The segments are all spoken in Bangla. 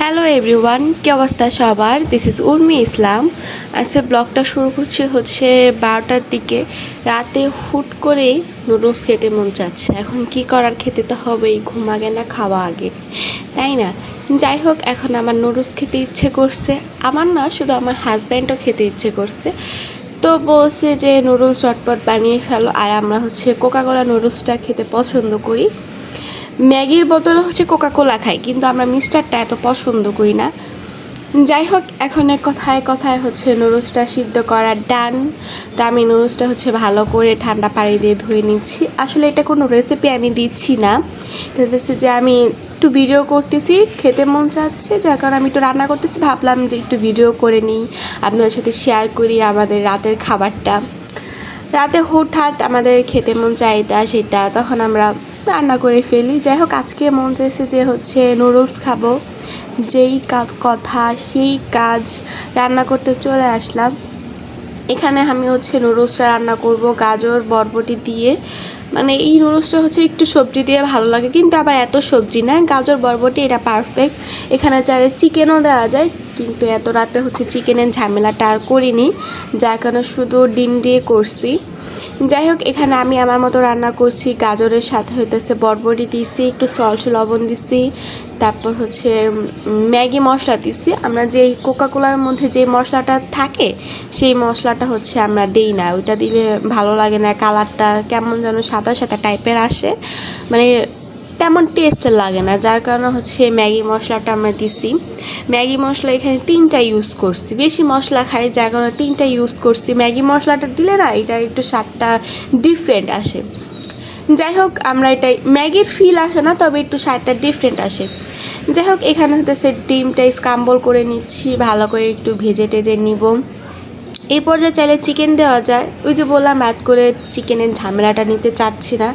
হ্যালো এভরিওয়ান কী অবস্থা সবার? দিস ইজ উর্মি ইসলাম আজকে ব্লগটা শুরু করছি হচ্ছে বারোটার দিকে। রাতে হুট করে নুডলস খেতে মন চাচ্ছে। এখন কি করার খেতে তো হবেই ঘুম আগে না খাওয়া আগে। তাই না? যাই হোক, এখন আমার নুডলস খেতে ইচ্ছে করছে। আমার না, শুধু আমার হাজব্যান্ডও খেতে ইচ্ছে করছে। তো বলছে যে নুডলস চটপট বানিয়ে ফেলো। আর আমরা হচ্ছে কোকাকোলা নুডলসটা খেতে পছন্দ করি। ম্যাগির বদলে হচ্ছে কোকা কোলা খাই, কিন্তু আমরা মিস্টারটা এত পছন্দ করি না। যাই হোক, এখন কথায় কথায় হচ্ছে নুডলসটা সিদ্ধ করা ডান। তো আমি নুডলসটা হচ্ছে ভালো করে ঠান্ডা পানি দিয়ে ধুয়ে নিচ্ছি। আসলে এটা কোনো রেসিপি আমি দিচ্ছি না। এটা হচ্ছে যে আমি একটু ভিডিও করতেছি, খেতে মন চাচ্ছে, যার কারণে আমি একটু রান্না করতেছি। ভাবলাম যে একটু ভিডিও করে নিই, আপনাদের সাথে শেয়ার করি আমাদের রাতের খাবারটা। রাতে হুটহাট আমাদের খেতে মন চাইতা সেটা, তখন আমরা রান্না করে ফেলি। যাই হোক আজকে মন চাইছে যে হচ্ছে নুডলস খাব। যেই কা- কথা, সেই কাজ রান্না করতে চলে আসলাম। এখানে আমি হচ্ছে নুডলসটা রান্না করব, গাজর, বরবটি দিয়ে। মানে এই নুডলসটা হচ্ছে একটু সবজি দিয়ে ভালো লাগে, কিন্তু আবার এত সবজি না। গাজর, বরবটি, এটা পারফেক্ট এখানে চাইলে চিকেনও দেওয়া যায়, কিন্তু এত রাতে হচ্ছে চিকেনের ঝামেলাটা আর করিনি। যার কারণে শুধু ডিম দিয়ে করছি। যাই হোক এখানে আমি আমার মতো রান্না করছি, গাজরের সাথে হইতেছে বরবটি দিছি, একটু সল্ট লবণ দিছি, তারপর হচ্ছে ম্যাগি মশলা দিছি। আমরা যেই কোকাকোলার মধ্যে যে মশলাটা থাকে, সেই মশলাটা হচ্ছে আমরা দিই না। ওইটা দিলে ভালো লাগে না, কালারটা কেমন যেন সাদা সাদা টাইপের আসে। মানে তেমন টেস্ট লাগে না, যার কারণে হচ্ছে ম্যাগি মশলাটা আমরা দিছি। ম্যাগি মশলা এখানে তিনটা ইউজ করছি। বেশি মশলা খাই, যার কারণে তিনটা ইউজ করছি। ম্যাগি মশলাটা দিলে না, এটা একটু স্বাদটা ডিফারেন্ট আসে। যাই হোক, আমরা এটাই, ম্যাগির ফিল আসে না, তবে একটু স্বাদটা ডিফারেন্ট আসে। যাই হোক, এখানে হচ্ছে ডিমটা স্ক্রাম্বল করে নিচ্ছি, ভালো করে একটু ভেজে টেজে নিব। এই পর্যায়ে চাইলে চিকেন দেওয়া যায়। ওই যে বললাম অ্যাড করে চিকেনের ঝামেলাটা নিতে চাচ্ছি না।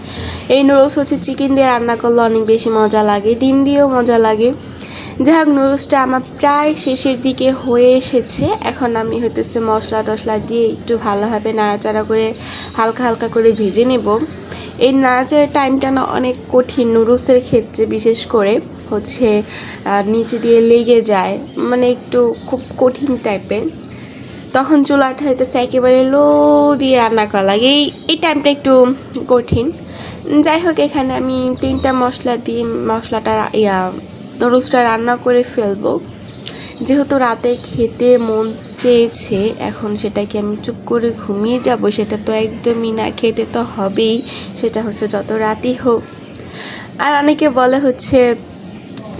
এই নুডলস হচ্ছে চিকেন দিয়ে রান্না করলে অনেক বেশি মজা লাগে। ডিম দিয়েও মজা লাগে। যাই হোক নুডলসটা আমার প্রায় শেষের দিকে হয়ে এসেছে। এখন আমি হইতেছে মশলা টশলা দিয়ে একটু ভালোভাবে নাড়াচাড়া করে হালকা হালকা করে ভেজে নেব। এই নাড়াচাড়ার টাইমটা না অনেক কঠিন নুডলসের ক্ষেত্রে, বিশেষ করে হচ্ছে নিচে দিয়ে লেগে যায় মানে একটু খুব কঠিন টাইপের। তখন চুলাটা হইতেছে একেবারে লো দিয়ে রান্না করা লাগে। এই এই টাইমটা একটু কঠিন। যাই হোক এখানে আমি তিনটা মশলা দিয়ে মশলাটা, ইয়া নুডলসটা রান্না করে ফেলব। যেহেতু রাতে খেতে মন চেয়েছে, এখন সেটাকে আমি চুপ করে ঘুমিয়ে যাব। সেটা তো একদমই না, খেতে তো হবেই, সেটা হচ্ছে যত রাতই হোক। আর অনেকে বলে হচ্ছে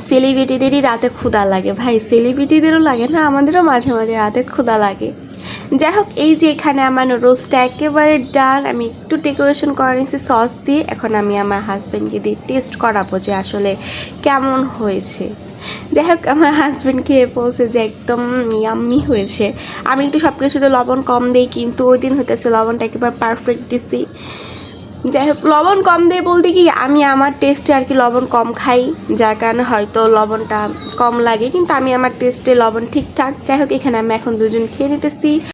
সেলিব্রিটিদেরই রাতে ক্ষুধা লাগে। ভাই সেলিব্রিটিদেরও লাগে না, আমাদেরও মাঝে মাঝে রাতে ক্ষুধা লাগে। যাই হোক এই যে এখানে আমার নুডলসটা একেবারে ডান আমি একটু ডেকোরেশন করে নিয়েছি সস দিয়ে। এখন আমি আমার হাজব্যান্ডকে দিয়ে টেস্ট করাবো যে আসলে কেমন হয়েছে। যাই হোক আমার হাজব্যান্ড খেয়ে বলছে যে একদম ইয়াম্মি হয়েছে। আমি একটু সব কিছুতে লবণ কম দিই, কিন্তু ওই দিন হইতেছে লবণটা একেবারে পারফেক্ট দিছি। যাই হোক লবণ কম দিয়ে বলতে কি, আমি আমার টেস্টে আর কি লবণ কম খাই, যার কারণে হয়তো লবণটা কম লাগে, কিন্তু আমি আমার টেস্টে লবণ ঠিকঠাক। যাই হোক এখানে আমি এখন দুজন খেয়ে নিতেছি।